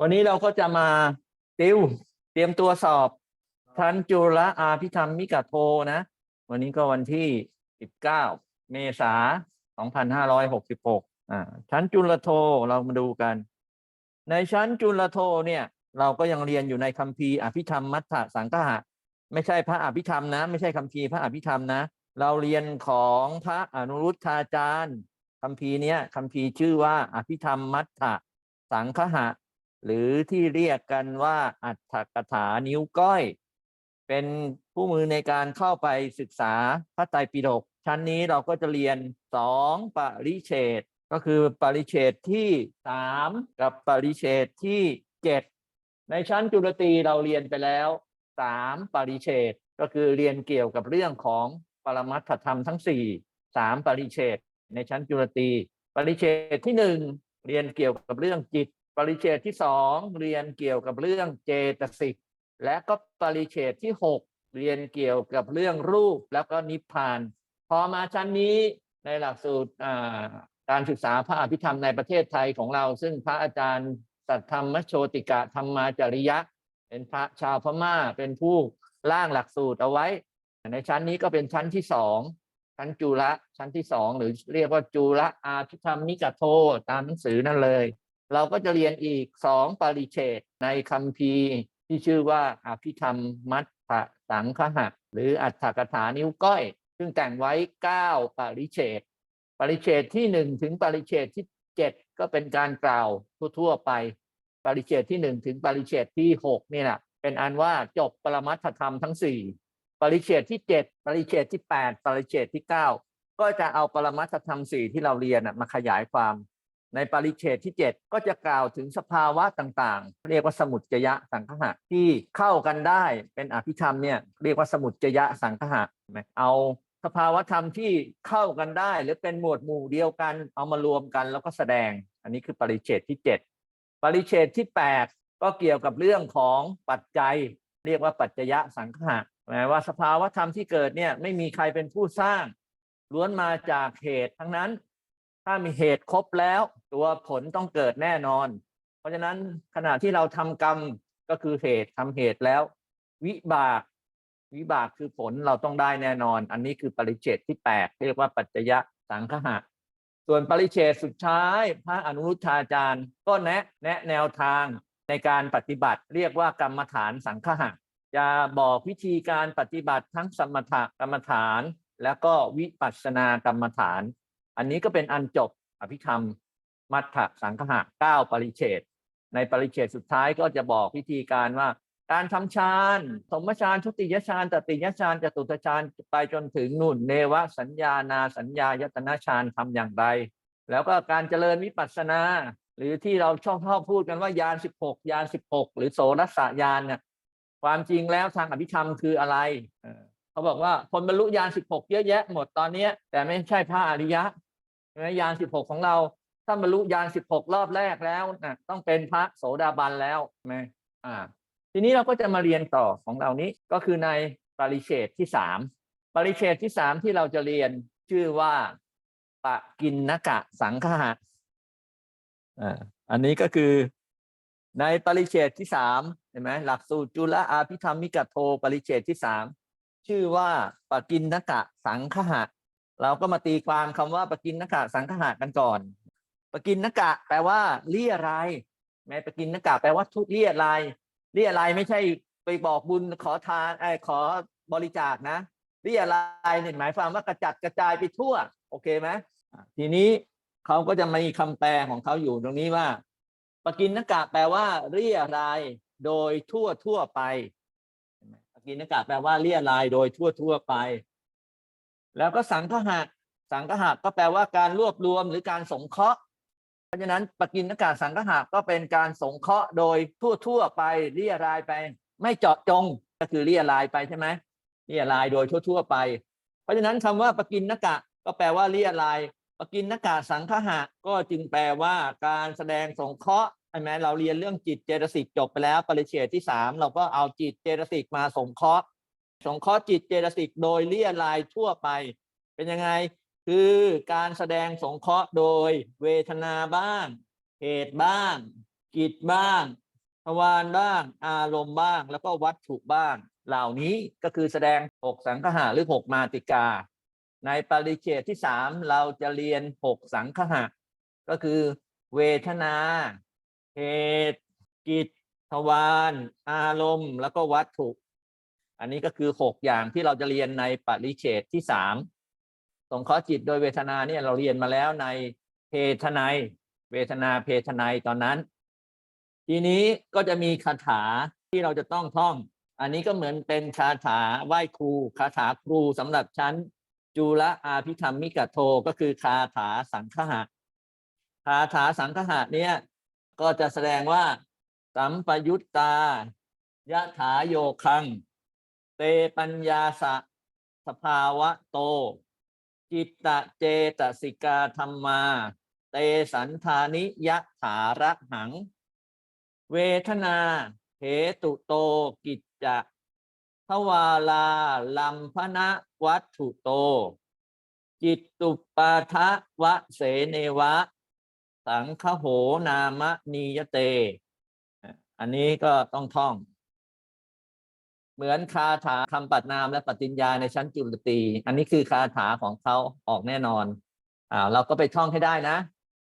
วันนี้เราก็จะมาติวเตรียมตัวสอบชั้นจุลอาภิธรรมมิกะโทนะ วันนี้ก็วันที่ 19 เมษา2566อ่าชั้นจุลโทเรามาดูกัน ในชั้นจุลโทเนี่ย เราก็ยังเรียนอยู่ในคัมภีร์อภิธรรมมัทธสังฆะไม่ใช่พระอภิธรรมนะ ไม่ใช่คัมภีร์พระอภิธรรมนะ เราเรียนของพระอนุรุทธาจารย์คัมภีร์เนี้ยคัมภีร์ชื่อว่าอภิธรรมมัทธสังฆะ หรือที่เรียกกันว่าอัฏฐกถานิ้วก้อย เป็นผู้มือในการเข้าไปศึกษาพระไตรปิฎกชั้นนี้เราก็จะเรียนสองปริเฉดก็คือปริเฉดที่สามกับปริเฉดที่เจ็ดในชั้นจุลตรีเราเรียนไปแล้วสามปริเฉดก็คือเรียนเกี่ยวกับเรื่องของปรมัตถธรรมทั้งสี่สามปริเฉดในชั้นจุลตรีปริเฉดที่หนึ่งเรียนเกี่ยวกับเรื่องจิต ปริเฉดที่สองเรียนเกี่ยวกับเรื่องเจตสิกและก็ปริเฉดที่หกเรียนเกี่ยวกับเรื่องรูปแล้วก็นิพพาน พอมาชั้นนี้ในหลักสูตรการศึกษาพระอภิธรรมในประเทศไทยของเรา ซึ่งพระอาจารย์สัทธรรมโชติกะธรรมาจริยะ เป็นพระชาวพม่าเป็นผู้ร่างหลักสูตรเอาไว้ ในชั้นนี้ก็เป็นชั้นที่สองชั้นจุละชั้นที่สองหรือเรียกว่าจุละอาภิธรรมนิกะโทตามหนังสือนั่นเลย เราก็จะเรียนอีกสองปริเฉดในคัมภีร์ที่ชื่อว่าอภิธรรมมัทธสังคหะหรืออัฏฐกถานิ้วก้อย ซึ่งแต่งไว้เก้าปริเฉดปริเฉดที่หนึ่งถึงปริเฉดที่เจ็ดก็เป็นการกล่าวทั่วๆไปปริเฉดที่หนึ่งถึงปริเฉดที่หกนี่แหละเป็นอันว่าจบปรมัตถธรรมทั้งสี่ปริเฉดที่เจ็ดปริเฉดที่แปดปริเฉดที่เก้าก็จะเอาปรมัตถธรรมสี่ที่เราเรียนมาขยายความ ในปริเฉดที่ 7 ก็จะกล่าวถึงสภาวะต่างๆ เรียกว่าสมุจจยะสังคหะที่เข้ากันได้เป็นอภิธรรมเนี่ยเรียกว่าสมุจจยะสังคหะเห็นไหมเอาสภาวะธรรมที่เข้ากันได้ หรือเป็นหมวดหมู่เดียวกันเอามารวมกันแล้วก็แสดง อันนี้คือปริเฉดที่ 7 ปริเฉดที่ 8 ก็เกี่ยวกับเรื่องของปัจจัย เรียกว่าปัจจยะสังคหะหมายว่าสภาวะธรรมที่เกิดเนี่ยไม่มีใครเป็นผู้สร้างล้วนมาจากเหตุทั้งนั้น ถ้ามีเหตุครบแล้วตัวผลต้องเกิดแน่นอน เพราะฉะนั้นขณะที่เราทำกรรมก็คือเหตุทำเหตุแล้ว วิบากวิบากคือผลเราต้องได้แน่นอน อันนี้คือปริเฉดที่แปดเรียกว่าปัจจยะสังคหะส่วนปริเฉดสุดท้าย พระอนุรุทธาจารย์ ก็แนะแนะแนวทางในการปฏิบัติ เรียกว่ากรรมฐานสังคหะจะบอกวิธีการปฏิบัติทั้งสมถกรรมฐาน แล้วก็วิปัสสนากรรมฐาน อันนี้ก็เป็นอันจบอภิธรรม มัทธสังคหะเก้าปริเฉดในปริเฉดสุดท้ายก็จะบอกวิธีการว่า การทำฌานสมฌานทุติยฌานตติยฌานจตุตฌานไปจนถึงนุ่นเนวสัญญานาสัญญายตนะฌานทำอย่างไร แล้วก็การเจริญวิปัสสนา หรือที่เราชอบชอบพูดกันว่ายานสิบหกยานสิบหกหรือโสรสสยานเนี่ยความจริงแล้วทางอภิธรรมคืออะไรเขาบอกว่าคนบรรลุญาณสิบหกเยอะแยะหมดตอนนี้แต่ไม่ใช่พระอริยะ ช่ไหมยานสิบหกของเรา ถ้าบรรลุยานสิบหกรอบแรกแล้วนะต้องเป็นพระโสดาบันแล้วใช่ไหมอ่า ทีนี้เราก็จะมาเรียนต่อของเรานี้ก็คือในปริเฉดที่สามปริเฉดที่สามที่เราจะเรียนชื่อว่าปะกินนกะสังคหะอ่าอันนี้ก็คือในปริเฉดที่สามเห็นไหมหลักสูตรจุลอาภิธรรมิกโทปริเฉดที่สามชื่อว่าปะกินนกะสังคหะ เราก็มาตีความคำว่าปกินนกะสังคหะกันก่อน ปกินนกะ แปลว่าเลี่ยรายแม้ปกินนกะแปลว่าทุกเลี่ยรายเลี่ยรายไม่ใช่ไปบอกบุญขอทานไอ้ขอบริจาคนะเลี่ยรายเนี่ยหมายความว่ากระจัดกระจายไปทั่ว โอเคไหมทีนี้เขาก็จะมีคำแปลของเขาอยู่ตรงนี้ว่า ปกินนกะแปลว่าเลี่ยรายโดยทั่วทั่วไปเห็นหมปกินนกะแปลว่าเลี่ยรายโดยทั่วทั่วไป แล้วก็สังคหะสังคหะก็แปลว่าการรวบรวมหรือการสงเคราะห์ เพราะฉะนั้นปกินนกาสังคหะก็เป็นการสงเคราะห์โดยทั่วๆไปเรียรายไป ไม่เจาะจงก็คือเรียรายไปใช่ไหมเรียรายโดยทั่วๆไป เพราะฉะนั้นคำว่าปกินนกะก็แปลว่าเรียรายปกินนกาสังคหะก็จึงแปลว่าการแสดงสงเคราะห์ใช่ไหมเราเรียนเรื่องจิตเจตสิกจบไปแล้ว ปริเฉดที่สามเราก็เอาจิตเจตสิกมาสงเคราะห์ สงเคราะห์จิตเจตสิกโดยเลี่ยรายทั่วไป เป็นยังไง คือการแสดงสงเคราะห์โดยเวทนาบ้างเหตุบ้างกิจบ้างทวารบ้าง อารมณ์บ้าง แล้วก็วัตถุบ้าง เหล่านี้ก็คือแสดงหกสังคหะหรือหกมาติกา ในปริเฉดที่สามเราจะเรียนหกสังคหะ ก็คือเวทนา เหตุกิจทวารอารมณ์ แล้วก็วัตถุ อันนี้ก็คือหกอย่างที่เราจะเรียนในปริเฉดที่สามสงเคราะห์จิตโดยเวทนาเนี่ยเราเรียนมาแล้วในเพทนายเวทนาเพทนายตอนนั้น ทีนี้ก็จะมีคาถาที่เราจะต้องท่อง อันนี้ก็เหมือนเป็นคาถาไหว้ครูคาถาครูสำหรับชั้น จุลอาภิธรรมมิกโทก็คือคาถาสังคหะคาถาสังคหะเนี่ยก็จะแสดงว่าสัมปยุตตายะถาโยคัง เตปัญญาสะสภาวะโต จิตตะเจตสิกาธรรมา เตสันธานิยะถาระหัง เวทนาเหตุโตกิจจะทวาลาลัมพนะวัตถุโต จิตตุปาทะวะเสเนวะ สังคโหนามะนียเต อันนี้ก็ต้องท่อง เหมือนคาถาคำปัดนามและปฏิญญาในชั้นจุลตี อันนี้คือคาถาของเขาออกแน่นอนอ่าเราก็ไปท่องให้ได้นะ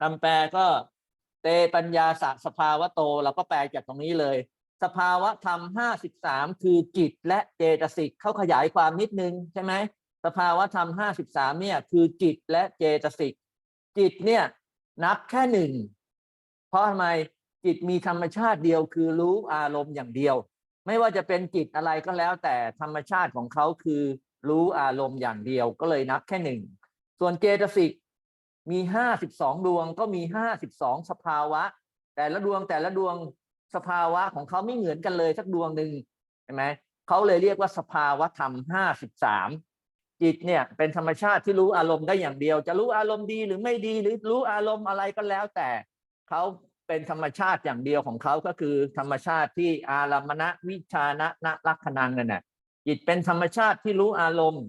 คำแปลก็เตปัญญาสสภาวะโต เราก็แปลจากตรงนี้เลย สภาวะธรรมห้าสิบสามคือจิตและเจตสิกเขาขยายความนิดนึงใช่ไหมสภาวะธรรมห้าสิบสามเนี่ยคือจิตและเจตสิกจิตเนี่ยนับแค่หนึ่งเพราะทำไมจิตมีธรรมชาติเดียวคือรู้อารมณ์อย่างเดียว ไม่ว่าจะเป็นจิตอะไรก็แล้ว แต่ธรรมชาติของเขาคือรู้อารมณ์อย่างเดียวก็เลยนับแค่หนึ่งส่วนเจตสิกมีห้าสิบสองดวงก็มีห้าสิบสองสภาวะ แต่ละดวงแต่ละดวงสภาวะของเขาไม่เหมือนกันเลยสักดวงหนึ่งใช่ไหมเขาเลยเรียกว่าสภาวะธรรมห้าสิบสามจิตเนี่ยเป็นธรรมชาติที่รู้อารมณ์ได้อย่างเดียว จะรู้อารมณ์ดีหรือไม่ดีหรือรู้อารมณ์อะไรก็แล้วแต่เขา เป็นธรรมชาติอย่างเดียวของเขาก็คือ ธรรมชาติที่อารมณะวิชานะนะลักขณังนั่นแหละจิตเป็นธรรมชาติที่รู้อารมณ์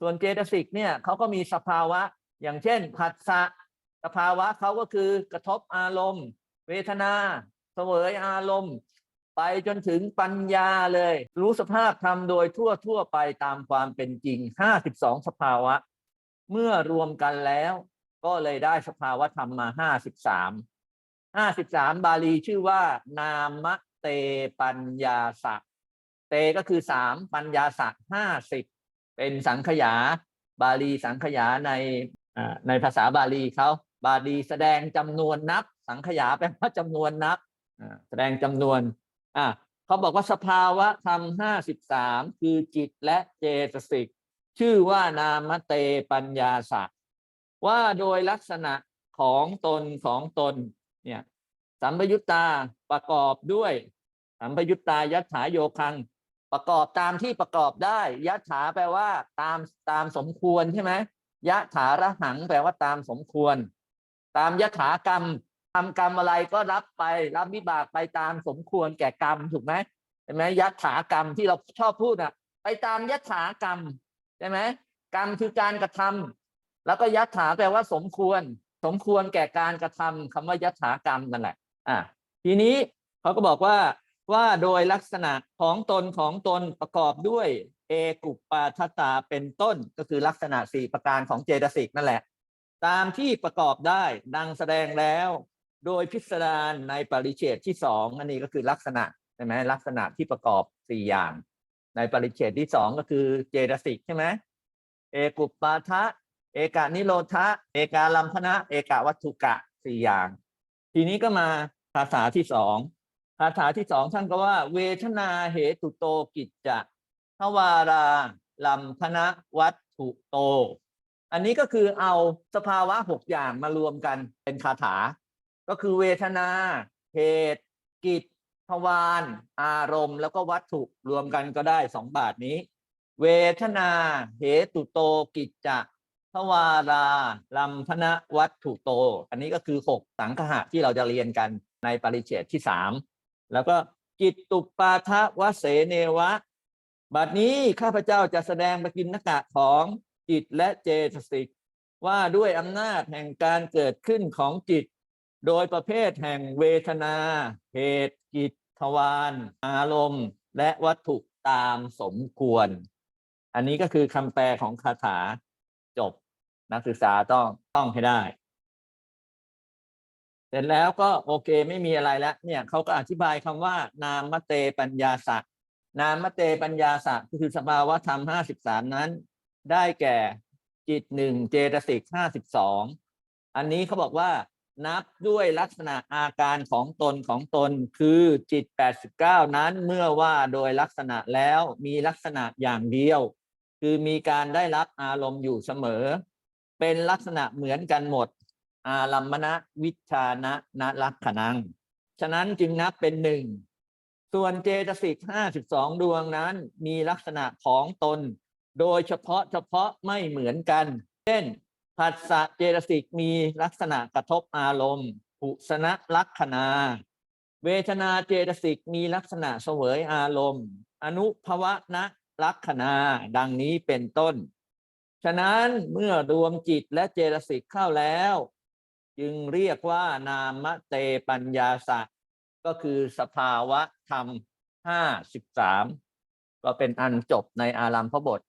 ส่วนเจตสิกเนี่ยเขาก็มีสภาวะ อย่างเช่นผัสสะสภาวะเขาก็คือกระทบอารมณ์ เวทนาเสวยอารมณ์ ไปจนถึงปัญญาเลย รู้สภาพธรรมโดยทั่วทั่วไปตามความเป็นจริง 52 สภาวะ เมื่อรวมกันแล้ว ก็เลยได้สภาวะธรรมมา 53 53บสามบาลีชื่อว่า นามเตปัญญาสักเตก็คือ3ปัญญาสัก50เป็นสังขยา บาลีสังขยาในในภาษาบาลีเขาบาลีแสดงจำนวนนับ สังขยาแปลว่าจำนวนนับแสดงจำนวนอ่าเขาบอกว่าสภาวะธรรมห้าสิบสามคือจิตและเจตสิกชื่อว่านามเตปัญญาสักว่าโดยลักษณะของตนของตน เนี่ยสัมปยุตตาประกอบด้วยสัมปยุตตายัตถาโยคัง ประกอบตามที่ประกอบได้ ยัตถาแปลว่า ตามตามสมควรใช่ไหมยะถาระหังแปลว่าตามสมควร ตามยถากรรมทำกรรมอะไรก็รับไปรับวิบากไปตามสมควรแก่กรรมถูกไหมใช่ไหมยถากรรมที่เราชอบพูดอะ ไปตามยถากรรมใช่ไหมกรรมคือการกระทำแล้วก็ยถาแปลว่าสมควร สมควรแก่การกระทำคำว่ายถากรรมนั่นแหละอะทีนี้เขาก็บอกว่าว่าโดยลักษณะของตนของตนประกอบด้วย เอกุปปาทตาเป็นต้นก็คือลักษณะสี่ประการของเจตสิกนั่นแหละ ตามที่ประกอบได้ดังแสดงแล้ว โดยพิสดารในปริเฉดที่สองอันนี้ก็คือลักษณะใช่ไหมลักษณะที่ประกอบสี่อย่าง ในปริเฉดที่สองก็คือเจตสิกใช่ไหมเอกุปปาทะ เอกานิโรธะ เอกาลัมพนะ เอกาวัตถุกะสี่อย่าง ทีนี้ก็มาภาษาที่สองภาษาที่สองท่านก็ว่า เวทนาเหตุโตกิจจะทวาราลัมพนะวัตถุโต อันนี้ก็คือเอาสภาวะหกอย่างมารวมกันเป็นคาถา ก็คือเวทนา เหตุ กิจทวารอารมณ์ แล้วก็วัตถุรวมกันก็ได้สองบาทนี้ เวทนา เหตุโตกิจจะ ทวาราลัมพนะวัตถุโต อันนี้ก็คือหกสังคหะที่เราจะเรียนกันในปริเฉดที่สามแล้วก็จิตตุปาทะวะเสเนวะ บัดนี้ข้าพเจ้าจะแสดงปกินนกะของจิตและเจตสิก ว่าด้วยอำนาจแห่งการเกิดขึ้นของจิต โดยประเภทแห่งเวทนา เหตุกิจทวารอารมณ์ และวัตถุตามสมควร อันนี้ก็คือคำแปลของคาถา นักศึกษาต้องต้องให้ได้ เสร็จแล้วก็โอเคไม่มีอะไรแล้ว เนี่ยเขาก็อธิบายคำว่า นามเตปัญญาสักนามเตปัญญาสักคือสภาวะธรรมห้าสิบสามนั้น ได้แก่จิตหนึ่งเจตสิกห้าสิบสองอันนี้เขาบอกว่านับด้วยลักษณะอาการของตนของตนคือจิต 89 นั้นเมื่อว่าโดยลักษณะแล้วมีลักษณะอย่างเดียว คือมีการได้รับอารมณ์อยู่เสมอ เป็นลักษณะเหมือนกันหมด อารัมมณวิชานะนลักขณัง ฉะนั้นจึงนับเป็นหนึ่ง ส่วนเจตสิก52ดวงนั้นมีลักษณะของตน โดยเฉพาะเฉพาะไม่เหมือนกัน เช่นผัสสะเจตสิกมีลักษณะกระทบอารมณ์อุสนะลักขณา เวทนาเจตสิกมีลักษณะเสวยอารมณ์ อนุภวะนะลักขณา ดังนี้เป็นต้น ฉะนั้นเมื่อรวมจิตและเจตสิกเข้าแล้ว จึงเรียกว่านามเตปัญญาสักก็คือสภาวะธรรมห้าสิบสามก็เป็นอันจบในอารัมพบท